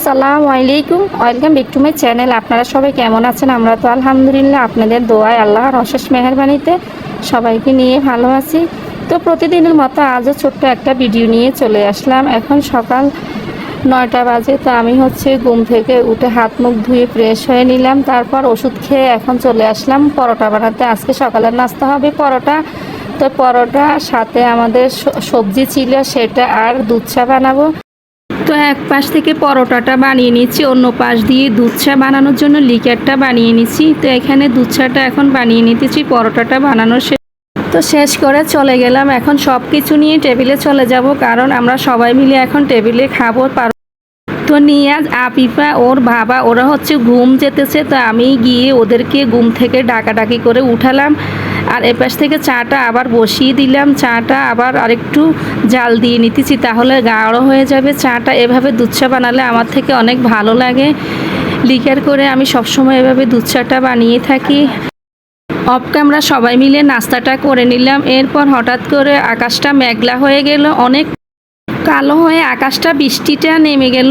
আসসালামু আলাইকুম। Welcome back to my channel আপনারা সবাই কেমন আছেন? আমরা তো আলহামদুলিল্লাহ আপনাদের দোয়ায় আল্লাহর অশেষ মেহরবানিতে সবাইকে নিয়ে ভালো আছি। তো প্রতিদিনের মতো আজও ছোট্ট একটা ভিডিও নিয়ে চলে আসলাম। এখন সকাল নয়টা বাজে, তো আমি হচ্ছে ঘুম থেকে উঠে হাত মুখ ধুয়ে ফ্রেশ হয়ে নিলাম। তারপর ওষুধ খেয়ে এখন চলে আসলাম পরোটা বানাতে। আজকে সকালের নাস্তা হবে পরোটা। তো পরোটা সাথে আমাদের সবজি ছিল সেটা আর দুধ চা বানাবো। তো এক পাশ থেকে পরোটাটা বানিয়ে নিচ্ছি, অন্য পাশ দিয়ে দুধ চা বানানোর জন্য লিকারটা বানিয়ে নিচ্ছি। তো এখানে দুধ চাটা এখন বানিয়ে নিতেছি, পরোটাটা বানানোর তো শেষ করে চলে গেলাম। এখন সব কিছু নিয়ে টেবিলে চলে যাব, কারণ আমরা সবাই মিলে এখন টেবিলে খাব, পার তো নিয়াজ আপিফা ওর বাবা, ওরা হচ্ছে ঘুম যেতেছে, তো আমি গিয়ে ওদেরকে ঘুম থেকে ডাকাডাকি করে উঠালাম। আর এপাশ থেকে চাটা আবার বসিয়ে দিলাম। চাটা আবার আরেকটু জাল দিয়ে নিতেছি, তাহলে গাঢ় হয়ে যাবে। চাটা এভাবে দুধ চা বানালে আমার থেকে অনেক ভালো লাগে। লিকার করে আমি সবসময় এভাবে দুধ চাটা বানিয়ে থাকি। অফ ক্যামেরা সবাই মিলে নাস্তাটা করে নিলাম। এরপর হঠাৎ করে আকাশটা মেঘলা হয়ে গেল। অনেক কালো হয়ে আকাশটা বৃষ্টিটা নেমে গেল।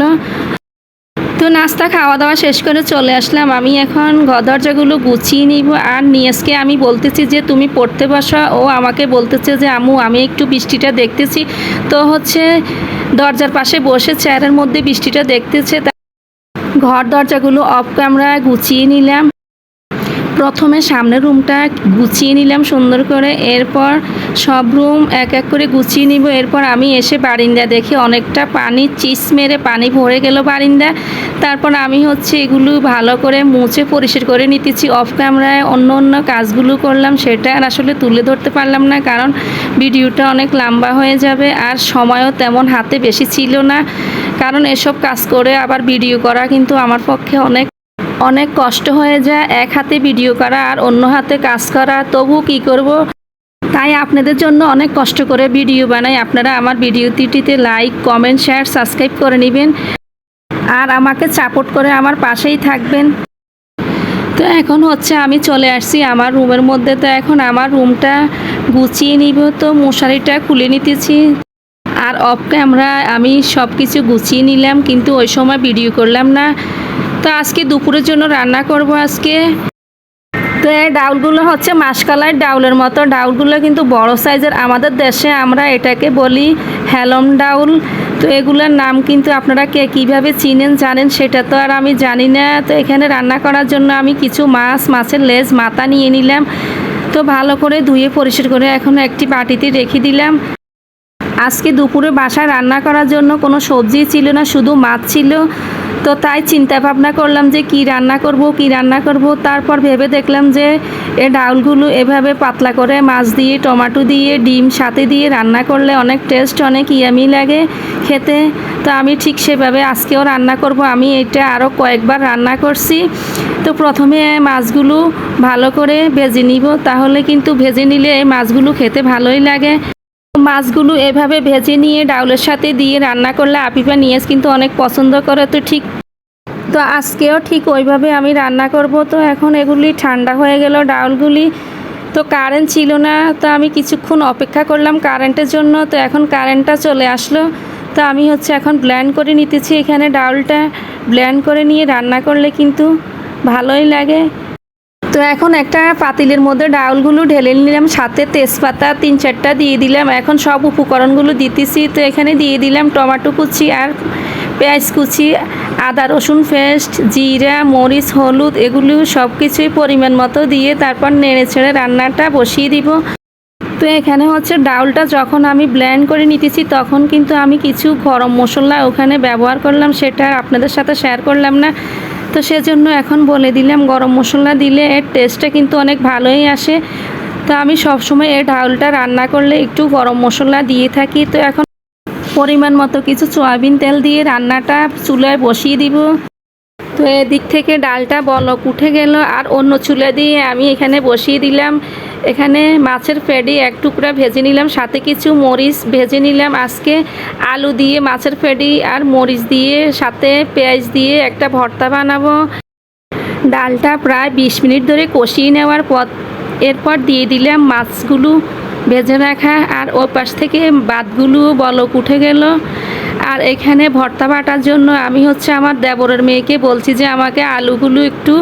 তো নাস্তা খাওয়া দাওয়া শেষ করে চলে আসলাম। আমি এখন ঘর দরজাগুলো গুছিয়ে নিব। আর নিয়াজকে আমি বলতেছি যে, তুমি পড়তে বসা। ও আমাকে বলতেছে যে আমু আমি একটু বৃষ্টিটা দেখতেছি। তো হচ্ছে দরজার পাশে বসে চেয়ারের মধ্যে বৃষ্টিটা দেখতেছে। ঘর দরজাগুলো অফ ক্যামেরা গুছিয়ে নিলাম। প্রথমে সামনের রুমটা গুছিয়ে নিলাম সুন্দর করে। এরপর সব রুম এক এক করে গুছিয়ে নিব। এরপর আমি এসে বারিন্দা দেখি অনেকটা পানি, চিস মেরে পানি ভরে গেল বারিন্দা। তারপর আমি হচ্ছে এগুলো ভালো করে মুছে পরিষ্কার করে নিতেছি। অফ ক্যামেরায় অন্য অন্য কাজগুলো করলাম, সেটা আর আসলে তুলে ধরতে পারলাম না, কারণ ভিডিওটা অনেক লম্বা হয়ে যাবে আর সময়ও তেমন হাতে বেশি ছিল না। কারণ এসব কাজ করে আবার ভিডিও করা কিন্তু আমার পক্ষে অনেক অনেক কষ্ট হয়ে যায়, এক হাতে ভিডিও করা আর অন্য হাতে কাজ করা, তবু কি করব? তাই আপনাদের জন্য অনেক কষ্ট করে ভিডিও বানাই। আপনারা আমার ভিডিওটিতে লাইক কমেন্ট শেয়ার সাবস্ক্রাইব করে নেবেন আর আমাকে সাপোর্ট করে আমার পাশেই থাকবেন। তো এখন হচ্ছে আমি চলে আসছি আমার রুমের মধ্যে। তো এখন আমার রুমটা গুছিয়ে নিব। তো মশারিটা খুলে নিতেছি আর অফ ক্যামেরা আমি সব কিছু গুছিয়ে নিলাম, কিন্তু ওই সময় ভিডিও করলাম না। তো আজকে দুপুরের জন্য রান্না করব আজকে। তো এই ডাউলগুলো হচ্ছে মাসকালার ডাউলের মতো। ডাউলগুলো কিন্তু বড় সাইজের আমাদের দেশে আমরা এটাকে বলি হ্যালম ডাউল। তো এগুলোর নাম কিন্তু আপনারা কে কীভাবে চিনেন, জানেন সেটা তো আর আমি জানি না। তো এখানে রান্না করার জন্য আমি কিছু মাছ, মাছের লেজ, মাথা নিয়ে নিলাম। তো ভালো করে ধুয়ে পরিষ্কার করে এখন একটি বাটিতে রেখে দিলাম। আজকে দুপুরে বাসায় রান্না করার জন্য কোনো সবজি ছিল না, শুধু মাছ ছিল। তো তাই চিন্তা ভাবনা করলাম যে কি রান্না করব, কি রান্না করব। তারপর ভেবে দেখলাম যে এ ডাউলগুলো এভাবে পাতলা করে মাছ দিয়ে, টমেটো দিয়ে, ডিম সাথে দিয়ে রান্না করলে অনেক টেস্ট, অনেক ইয়ামি লাগে খেতে। তো আমি ঠিক সেভাবে আজকেও রান্না করব। আমি এটা আরও কয়েকবার রান্না করছি। তো প্রথমে মাছগুলো ভালো করে ভেজে নিব। তাহলে কিন্তু ভেজে নিলে এই মাছগুলো খেতে ভালোই লাগে। মাছগুলো এভাবে ভেজে নিয়ে ডাউলের সাথে দিয়ে রান্না করলে আপিপা নিয়েস কিন্তু অনেক পছন্দ করে, তো ঠিক তো আজকেও ঠিক ওইভাবে আমি রান্না করব। তো এখন এগুলি ঠান্ডা হয়ে গেল ডাউলগুলি। তো কারেন্ট ছিল না, তো আমি কিছুক্ষণ অপেক্ষা করলাম কারেন্টের জন্য। তো এখন কারেন্টটা চলে আসলো। তো আমি হচ্ছে এখন ব্ল্যান্ড করে নিতেছি এখানে ডাউলটা। ব্ল্যান্ড করে নিয়ে রান্না করলে কিন্তু ভালোই লাগে। তো এখন একটা পাতিলের মধ্যে ডাউলগুলো ঢেলে নিলাম, সাথে তেজপাতা তিন চারটা দিয়ে দিলাম। এখন সব উপকরণগুলো দিতেছি, তো এখানে দিয়ে দিলাম টমেটো কুচি আর পেঁয়াজ কুচি, আদা রসুন পেস্ট, জিরা, মরিচ, হলুদ, এগুলো সব কিছুই পরিমাণ মতো দিয়ে তারপর নেড়ে ছেড়ে রান্নাটা বসিয়ে দিব। তো এখানে হচ্ছে ডাউলটা যখন আমি ব্ল্যান্ড করে নিতেছি, তখন কিন্তু আমি কিছু গরম মশলা ওখানে ব্যবহার করলাম, সেটা আপনাদের সাথে শেয়ার করলাম না। তো সেজন্য এখন বলে দিলাম, গরম মশলা দিলে এর টেস্টটা কিন্তু অনেক ভালোই আসে। তো আমি সবসময় এই ডাউলটা রান্না করলে একটু গরম মশলা দিয়ে থাকি। তো এখন পরিমাণ মতো কিছু সয়াবিন তেল দিয়ে রান্নাটা চুলায় বসিয়ে দিব। তো এদিক থেকে ডালটা বলক উঠে গেল আর অন্য চুলা দিয়ে আমি এখানে বসিয়ে দিলাম। এখানে মাছের ফেডি এক টুকরা ভেজে নিলাম, সাথে কিছু মরিচ ভেজে নিলাম। আজকে আলু দিয়ে মাছের ফেডি আর মরিচ দিয়ে, সাথে পেঁয়াজ দিয়ে একটা ভর্তা বানাবো। ডালটা প্রায় বিশ মিনিট ধরে কষিয়ে নেওয়ার পর, এরপর দিয়ে দিলাম মাছগুলো ভেজে রাখা। আর ওই পাশ থেকে বাদগুলো বলক উঠে গেল। আর এখানে ভর্তা বাটার জন্য আমি হচ্ছে আমার দেবরের মেয়েকে বলছি যে আমাকে আলুগুলো একটু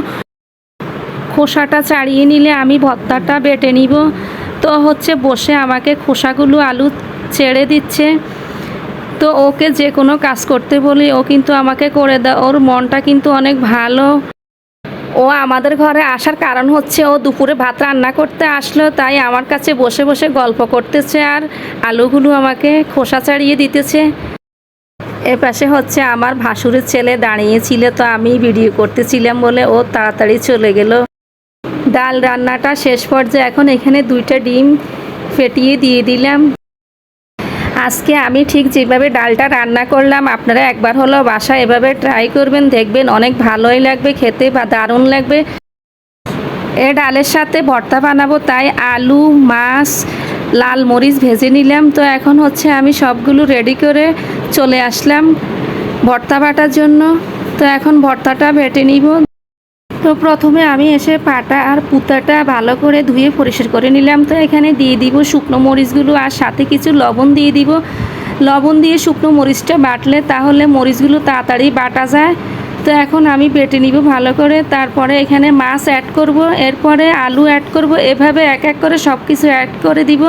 খোসাটা ছাড়িয়ে নিলে আমি ভর্তাটা বেটে নিব। তো হচ্ছে বসে আমাকে খোসাগুলো আলু ছেড়ে দিচ্ছে। তো ওকে যে কোনো কাজ করতে বলি, ও কিন্তু আমাকে করে দেয়। ওর মনটা কিন্তু অনেক ভালো। ও আমাদের ঘরে আসার কারণ হচ্ছে ও দুপুরে ভাত রান্না করতে আসলো, তাই আমার কাছে বসে বসে গল্প করতেছে আর আলুগুলো আমাকে খোসা ছাড়িয়ে দিতেছে। এ পাশে হচ্ছে আমার ভাসুরের ছেলে দাঁড়িয়েছিল, তো আমি ভিডিও করতেছিলাম বলে ও তাড়াতাড়ি চলে গেল। ডাল রান্নাটা শেষ পর্যায়ে এখন এখানে দুইটা ডিম ফেটিয়ে দিয়ে দিলাম। আজকে আমি ঠিক যেভাবে ডালটা রান্না করলাম, আপনারা একবার হলো বাসায় এভাবে ট্রাই করবেন, দেখবেন অনেক ভালোই লাগবে, খেতে বা দারুণ লাগবে। এ ডালের সাথে ভর্তা বানাবো, তাই আলু, মাছ লাল মরিচ ভেজে নিলাম। তো এখন হচ্ছে আমি সবগুলো রেডি করে চলে আসলাম ভর্তা বাটার জন্য। তো এখন ভর্তাটা বেটে নিব। তো প্রথমে আমি এসে পাটা আর পুতাটা ভালো করে ধুয়ে পরিষ্কার করে নিলাম। তো এখানে দিয়ে দিব শুকনো মরিচগুলো আর সাথে কিছু লবণ দিয়ে দিব। লবণ দিয়ে শুকনো মরিচটা বাটলে তাহলে মরিচগুলো তাড়াতাড়ি বাটা যায়। তো এখন আমি বেটে নিব ভালো করে। তারপরে এখানে মাছ অ্যাড করব, এরপরে আলু অ্যাড করব, এভাবে এক এক করে সব কিছু অ্যাড করে দিব।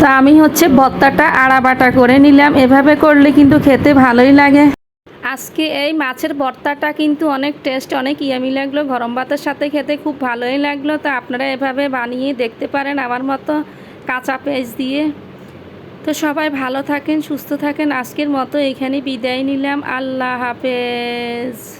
তো আমি হচ্ছে ভর্তাটা আড়া বাটা করে নিলাম, এভাবে করলে কিন্তু খেতে ভালোই লাগে। আজকে এই মাছের ভর্তাটা কিন্তু অনেক টেস্ট অনেক ইয়ামি লাগল, গরম ভাতের সাথে খেতে খুব ভালোই লাগল। তো আপনারা এভাবে বানিয়ে দেখতে পারেন আমার মতো কাঁচা পেঁয়াজ দিয়ে। তো সবাই ভালো থাকেন সুস্থ থাকেন। আজকের মতো এখানে বিদায় নিলাম। আল্লাহ হাফেজ।